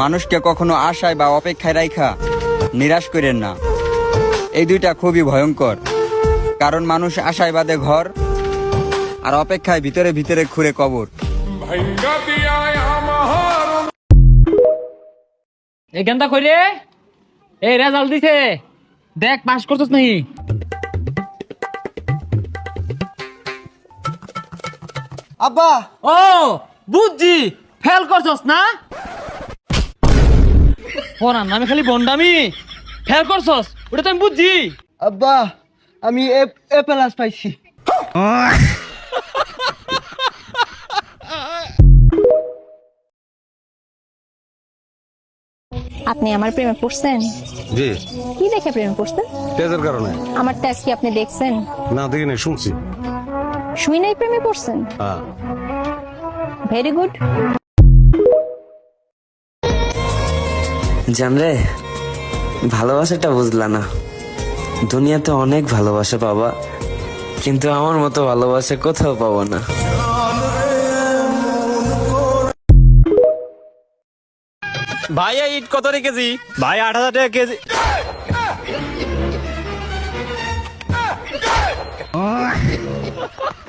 মানুষকে কখনো আশায় বা অপেক্ষায় রাইখা নিরাশ করেন না। এই দুইটা খুবই ভয়ঙ্কর। কারণ মানুষ আশায় বাদে ঘর আর অপেক্ষায় ভিতরে ভিতরে খুঁড়ে কবর। এই গেন্দা কই রে? এই রেজাল্ট দিছে। দেখ পাস করছস নাহি আব্বা! ও বুঝছি। ফেল করছস না? পড়ার নামে খালি বন্ডামি। ফেল করছস ওটা তো আমি বুঝছি। আব্বা আমি এ এ প্লাস পাইছি। আপনি আমার প্রেমে পড়ছেন? জি। কি দেখে প্রেমে পড়ছেন? তেজের কারণে। আমার ত্যাগ কি আপনি দেখছেন? না দেখি নাই শুনছি। শুই নাই প্রেমে পড়ছেন? হ্যাঁ। ভেরি গুড জানরে ভালোবাসাটা বুঝলা না। দুনিয়াতে অনেক ভালোবাসা পাবা কিন্তু আমার মতো ভালোবাসা কোথাও পাবো না। ভাই এই ইট কত কেজি? ভাই আট হাজার টাকা কেজি।